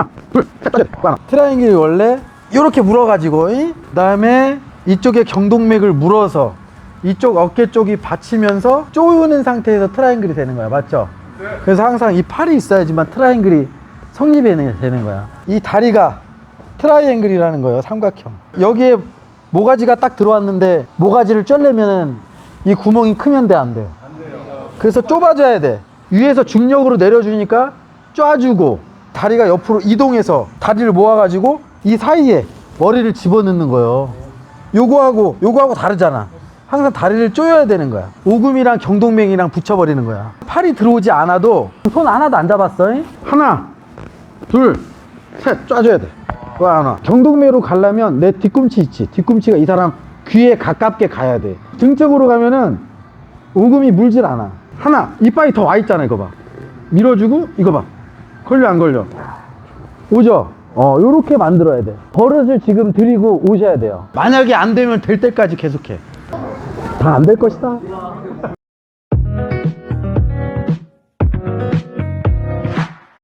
하나 둘셋 빠져 하나. 트라이앵글이 원래 이렇게 물어가지고 그 다음에 이쪽에 경동맥을 물어서 이쪽 어깨 쪽이 받치면서 쪼이는 상태에서 트라이앵글이 되는 거야. 맞죠? 그래서 항상 이 팔이 있어야지만 트라이앵글이 성립이 되는 거야. 이 다리가 트라이앵글이라는 거예요 삼각형. 여기에 모가지가 딱 들어왔는데 모가지를 쪄려면은 이 구멍이 크면 돼안 돼요? 그래서 좁아져야 돼. 위에서 중력으로 내려주니까 쪄주고 다리가 옆으로 이동해서 다리를 모아가지고 이 사이에 머리를 집어넣는 거예요. 요거하고 요거하고 다르잖아. 항상 다리를 쪼여야 되는 거야. 오금이랑 경동맥이랑 붙여버리는 거야. 팔이 들어오지 않아도 손 하나도 안 잡았어 잉? 하나 둘 셋 쪄줘야 돼. 와, 하나. 경동맥으로 가려면 내 뒤꿈치 있지. 뒤꿈치가 이 사람 귀에 가깝게 가야 돼. 등 쪽으로 가면은 오금이 물질 않아. 하나 이빨이 더 와 있잖아 이거 봐. 밀어주고 이거 봐 걸려 안 걸려? 오죠? 어 요렇게 만들어야 돼. 버릇을 지금 들이고 오셔야 돼요. 만약에 안 되면 될 때까지 계속해. 다 안 될 것이다